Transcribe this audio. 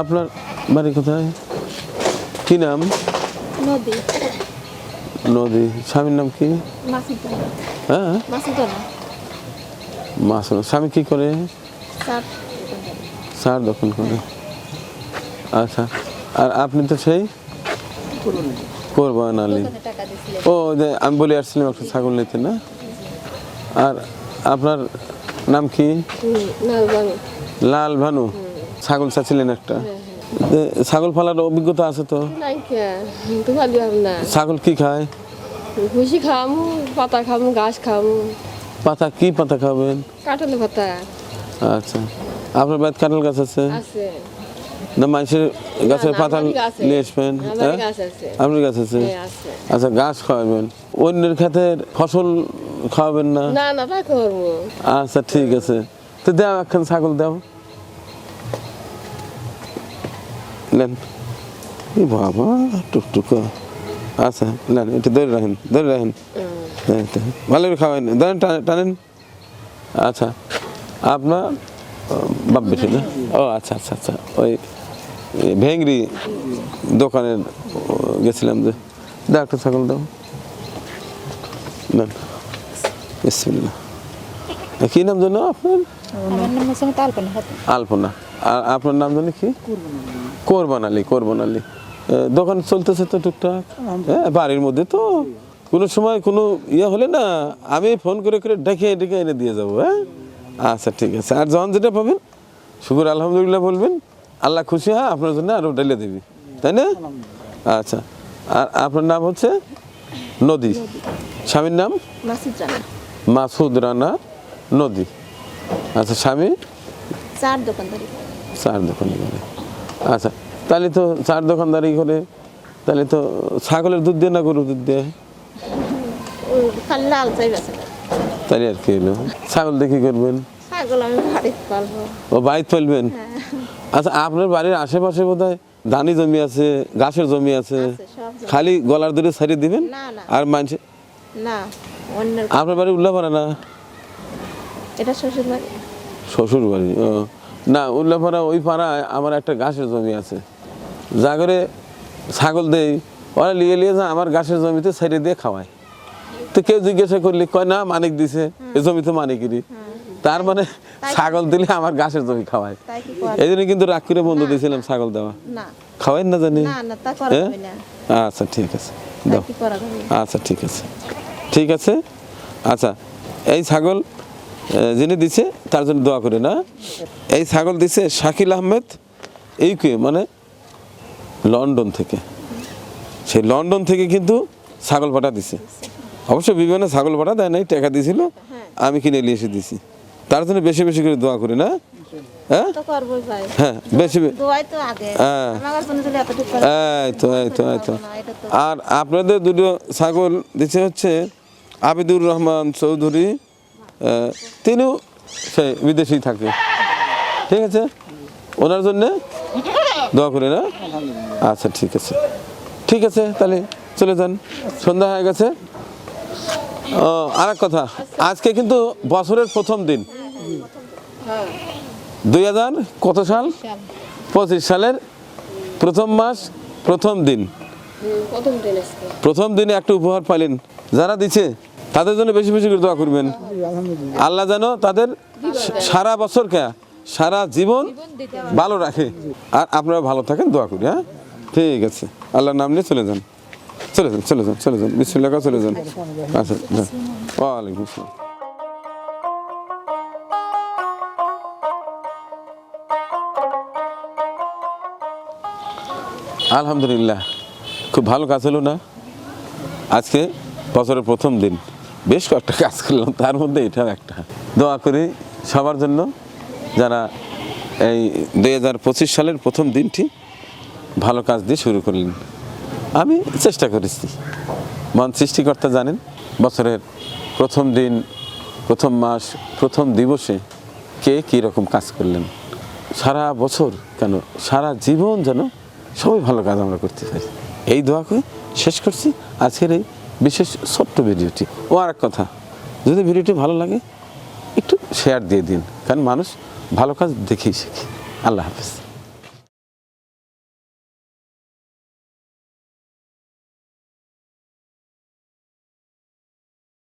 আপনার বাড়ি কোথায়? কি নাম? নদী। নদী। স্বামীর নাম কি? হ্যাঁ? মাসিদনা মাস স্বামী কি করে? সার দখল করে। আচ্ছা। আর আপনি তো সেই? কোরবান আলী। দোকানে ও আমি বলে আসছিলাম একটা ছাগল নিতে না? আর আপনার নাম কি? লাল ভানু। ছাগল চাচ্ছিলেন একটা। ছাগল ফালার অভিজ্ঞতা আছে তো? ছাগল কি খায়? ভুসি খামু পাতা খামু ঘাস খামু পাতা কি পাতা খাবেন কাঁঠালি পাতা। আচ্ছা। আপনার বাড়িতে কাঁঠাল গাছ আছে? না মানুষের গাছের পাতা নিয়ে আসবেন হ্যাঁ? গাছ আপনার গাছ আছে? হ্যাঁ, আচ্ছা গাছ খাওয়াবেন। অন্যের ক্ষেতের ফসল খাওয়াবেন না? না না আচ্ছা ঠিক আছে। তো দাও একখান ছাগল দাও। নেন এই বাবা টুকটুকা আচ্ছা নেন এটা ধরে রাখেন ধরে রাখেন হ্যাঁ। ভালো করে খাওয়ান ধরেন টানেন- আচ্ছা আপনার বাপ বেশি না ও আচ্ছা আচ্ছা আচ্ছা ওই এ, দোকানের ও, গেছিলাম যে একটা ছাগল দাও নেন বিসমিল্লাহ কি নাম জানো আপনার আমার নাম হচ্ছে আলপনা আর আপনার নাম জানি কি কোরবান আলী কোরবান আলী দোকান চলতেছে তো টুকটাক। হ্যাঁ বাড়ির মধ্যে তো কোনো সময় কোনো ইয়ে হলে না আমি ফোন করে করে ডেকে ডেকে এনে দিয়ে যাব হ্যাঁ? আচ্ছা ঠিক আছে। আর যখন যেটা পাবেন শুকুর আলহামদুলিল্লাহ বলবেন আল্লাহ খুশি হয় আপনার জন্য আরও ডাইলে দিবি তাই না? আচ্ছা আর আপনার নাম হচ্ছে? নদী। স্বামীর নাম? মাসুদ রানা। নদী। আচ্ছা স্বামী? চার দোকানদারি। চার দোকানি করে আচ্ছা তাহলে তো চার দোকানদারি করে তাহলে তো ছাগলের দুধ দিয়ে না গরুর দুধ দিয়ে? তাহলে আর কি হলো ছাগল কি করবেন? বাড়িতে ও বাইত ফেলবেন আচ্ছা আপনার বাড়ির আশেপাশে বোধ হয় ধানি জমি আছে ঘাসের জমি আছে। খালি গলার দূরে ছাড়িয়ে দিবেন। আর মানুষে আপনার বাড়ি উল্লাপাড়া না? এটা শ্বশুর বাড়ি শ্বশুর বাড়ি ও। না উল্লাপাড়া ওই পাড়ায় আমার একটা ঘাসের জমি আছে। যা করে ছাগল দেই ওরা লিয়ে লিয়ে যা আমার ঘাসের জমিতে ছেড়ে দিয়ে খাওয়ায়। তো কেউ জিজ্ঞাসা করলি কয় না মানিক দিছে এ জমি তো মানিকেরই। তার মানে ছাগল দিলে আমার গাছের জমি খাওয়ায়। এই জন্য কিন্তু রাগ করে বন্ধ দিয়েছিলাম ছাগল দেওয়া। খাওয়াই না জানি? হ্যাঁ? আচ্ছা ঠিক আছে। দাও। আচ্ছা ঠিক আছে। ঠিক আছে? আচ্ছা এই ছাগল যিনি দিছে তার জন্য দোয়া করে না? এই ছাগল দিছে শাকিল আহমেদ এই কে মানে লন্ডন থেকে। সেই লন্ডন থেকে কিন্তু ছাগল পাঠা দিছে। অবশ্য বিভিন্ন ছাগল পাঠা দেয় নাই টাকা দিছিল আমি কিনে নিয়ে এসে দিছি। তার জন্য বেশি বেশি করে দোয়া করি না? হ্যাঁ? হ্যাঁ বেশি হ্যাঁ। তো এই তো আর আপনাদের দুটো ছাগল দিচ্ছে হচ্ছে আবিদুর রহমান চৌধুরী তিনিও সে বিদেশেই থাকে। ঠিক আছে? ওনার জন্যে দোয়া করে না? আচ্ছা ঠিক আছে। ঠিক আছে তাহলে চলে যান। সন্ধ্যা হয়ে গেছে। আর এক কথা আজকে কিন্তু বছরের প্রথম দিন। দুই হাজার কত সাল? পঁচিশ সালের প্রথম মাস প্রথম দিন। প্রথম দিন একটা উপহার পাইলেন। যারা দিচ্ছে তাদের জন্য বেশি বেশি করে দোয়া করবেন। আল্লাহ যেন তাদের সারা বছর কে? সারা জীবন ভালো রাখে। আর আপনারা ভালো থাকেন, দোয়া করি হ্যাঁ? ঠিক আছে। আল্লাহর নাম নিয়ে চলে যান। চলে যান চলে যান চলে যান। বিসমিল্লাহ চলে যান। আচ্ছা যান। ওয়ালাইকুম আসসালাম। আলহামদুলিল্লাহ। খুব ভালো কাজ হলো না? আজকে বছরের প্রথম দিন। বেশ কয়েকটা কাজ করলাম, তার মধ্যে এটাও একটা। দোয়া করি সবার জন্য যারা এই দুই হাজার পঁচিশ সালের প্রথম দিনটি ভালো কাজ দিয়ে শুরু করলেন। আমি চেষ্টা করেছি। মন সৃষ্টিকর্তা জানেন, বছরের প্রথম দিন, প্রথম মাস, প্রথম দিবসে কে কী রকম কাজ করলেন। সারা বছর কেন, সারা জীবন যেন সবাই ভালো কাজ আমরা করতে পারি। এই দোয়াকে শেষ করছি। আজকের এই বিশেষ ছোট্ট ভিডিওটি। ও আর কথা, যদি ভিডিওটি ভালো লাগে, একটু শেয়ার দিয়ে দিন, কারণ মানুষ ভালো কাজ দেখেই শেখে। আল্লাহ হাফিজ।